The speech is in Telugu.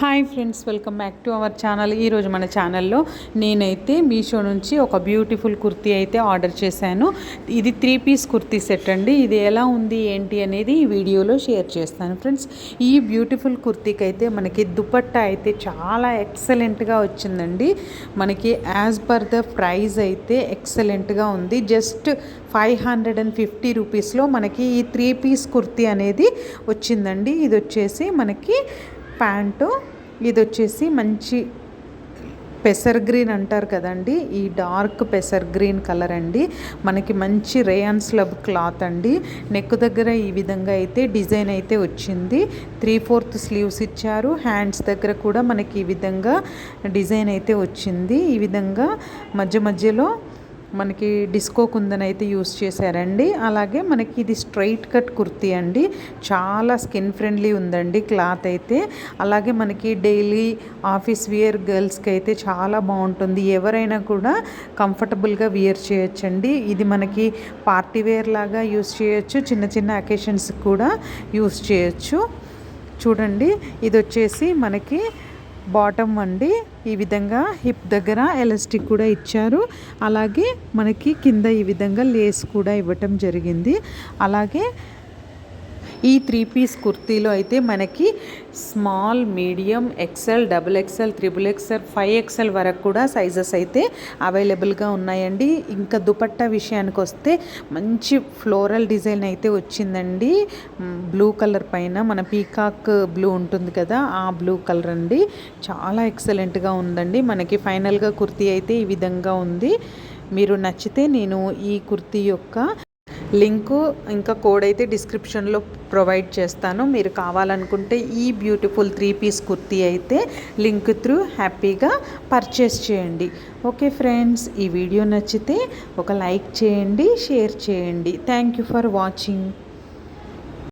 Hi friends welcome back to our channel ఈరోజు మన ఛానల్లో నేనైతే మీషో నుంచి ఒక బ్యూటిఫుల్ కుర్తీ అయితే ఆర్డర్ చేశాను. ఇది త్రీ పీస్ కుర్తీ సెట్ అండి. ఇది ఎలా ఉంది ఏంటి అనేది ఈ వీడియోలో షేర్ చేస్తాను ఫ్రెండ్స్ ఈ బ్యూటిఫుల్ కుర్తీకి అయితే మనకి దుపట్టా అయితే చాలా ఎక్సలెంట్గా వచ్చిందండి. మనకి యాజ్ పర్ ద ప్రైజ్ అయితే ఎక్సలెంట్గా ఉంది. Just five hundred and fifty రూపీస్లో మనకి ఈ త్రీ పీస్ కుర్తీ అనేది వచ్చిందండి. ఇది వచ్చేసి మనకి ప్యాంటు. ఇది వచ్చేసి మంచి పెసర్ గ్రీన్ అంటారు కదండి. ఈ డార్క్ పెసర్ గ్రీన్ కలర్ అండి. మనకి మంచి రేయన్ స్లబ్ క్లాత్ అండి. నెక్ దగ్గర ఈ విధంగా అయితే డిజైన్ అయితే వచ్చింది. త్రీ ఫోర్త్ స్లీవ్స్ ఇచ్చారు. హ్యాండ్స్ దగ్గర కూడా మనకి ఈ విధంగా డిజైన్ అయితే వచ్చింది. ఈ విధంగా మధ్య మధ్యలో మనకి డిస్కో కుందన్ అయితే యూస్ చేశారండి. అలాగే మనకి ఇది స్ట్రైట్ కట్ కుర్తీ అండి. చాలా స్కిన్ ఫ్రెండ్లీ ఉందండి క్లాత్ అయితే. అలాగే మనకి డైలీ ఆఫీస్ వియర్ గర్ల్స్కి అయితే చాలా బాగుంటుంది. ఎవరైనా కూడా కంఫర్టబుల్గా వియర్ చేయొచ్చండి. ఇది మనకి పార్టీ వేర్ లాగా యూస్ చేయొచ్చు. చిన్న చిన్న అకేషన్స్కి కూడా యూస్ చేయొచ్చు. చూడండి ఇది వచ్చేసి మనకి బాటమ్ అండి. ఈ విధంగా హిప్ దగ్గర ఎలాస్టిక్ కూడా ఇచ్చారు. అలాగే మనకి కింద ఈ విధంగా లేస్ కూడా ఇవ్వటం జరిగింది. అలాగే ఈ త్రీ పీస్ కుర్తీలో అయితే మనకి small medium XL double XL triple XL five XL వరకు కూడా సైజెస్ అయితే అవైలబుల్గా ఉన్నాయండి. ఇంకా దుపట్టా విషయానికి వస్తే మంచి ఫ్లోరల్ డిజైన్ అయితే వచ్చిందండి. బ్లూ కలర్ పైన మన పీకాక్ బ్లూ ఉంటుంది కదా ఆ బ్లూ కలర్ అండి. చాలా ఎక్సలెంట్గా ఉందండి. మనకి ఫైనల్గా కుర్తీ అయితే ఈ విధంగా ఉంది. మీరు నచ్చితే నేను ఈ కుర్తీ యొక్క లింకు ఇంకా కోడ్ అయితే డిస్క్రిప్షన్లో ప్రొవైడ్ చేస్తాను. మీరు కావాలనుకుంటే ఈ బ్యూటిఫుల్ త్రీ పీస్ కుర్తీ అయితే లింక్ త్రూ హ్యాపీగా పర్చేస్ చేయండి. ఓకే ఫ్రెండ్స్ ఈ వీడియో నచ్చితే ఒక లైక్ చేయండి షేర్ చేయండి. Thank you for watching.